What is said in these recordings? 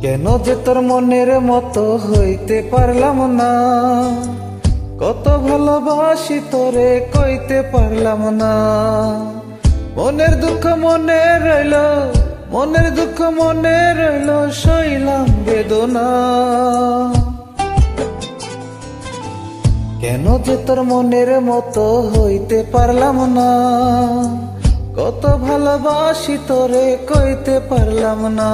কেন যে তোর মনের মতো হইতে পারলাম না? কত ভালোবাসি তোরে কইতে পারলাম না। মনের দুঃখ মনে রইল, মনের দুঃখ মনে রইল, সইলাম বেদনা। কেন যে তোর মনের মতো হইতে পারলাম না? কত ভালোবাসি তোরে কইতে পারলাম না।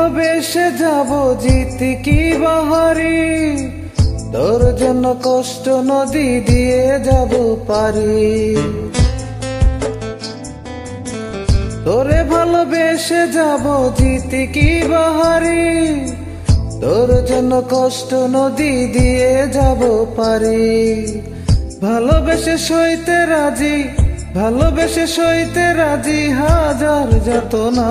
ভালোবেসে যাব জিতি কি বাহারি। তোর জন্য কষ্ট নদী দিয়ে যাব পারি। তোরে ভালোবেসে যাব জিতি কি বাহারি। তোর জন্য কষ্ট নদী দিয়ে যাব পারি। ভালোবেসে সইতে রাজি, ভালোবেসে সইতে রাজি হাজার যত না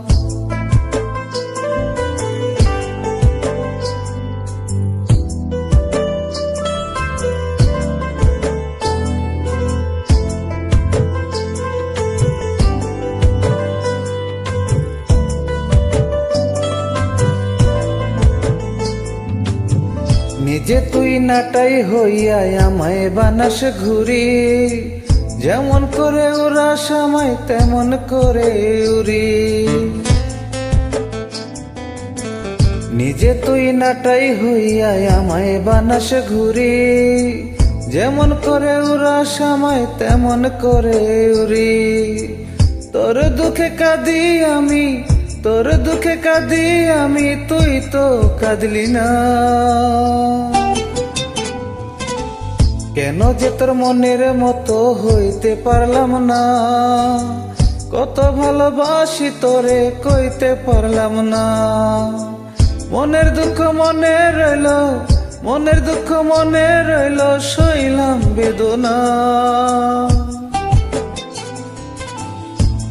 নিজে তুই নাটাই হইয়া আমায় বানাস ঘুরি। যেমন করে ওরা সময় তেমন করে উড়ি। নিজে তুই নাটাই হইয়া আমায় বানাস ঘুরি। যেমন করে ওরা সময় তেমন করে উড়ি। তোর দুঃখে কাঁদি আমি তোর দুঃখে কাঁদি, আমি তুই তো কাঁদলি না। কেন যে তোর মনের মতো হইতে পারলাম না? কত ভালোবাসি তোরে কইতে পারলাম না। মনের দুঃখ মনে রইল, মনের দুঃখ মনে রইল, সইলাম বেদনা।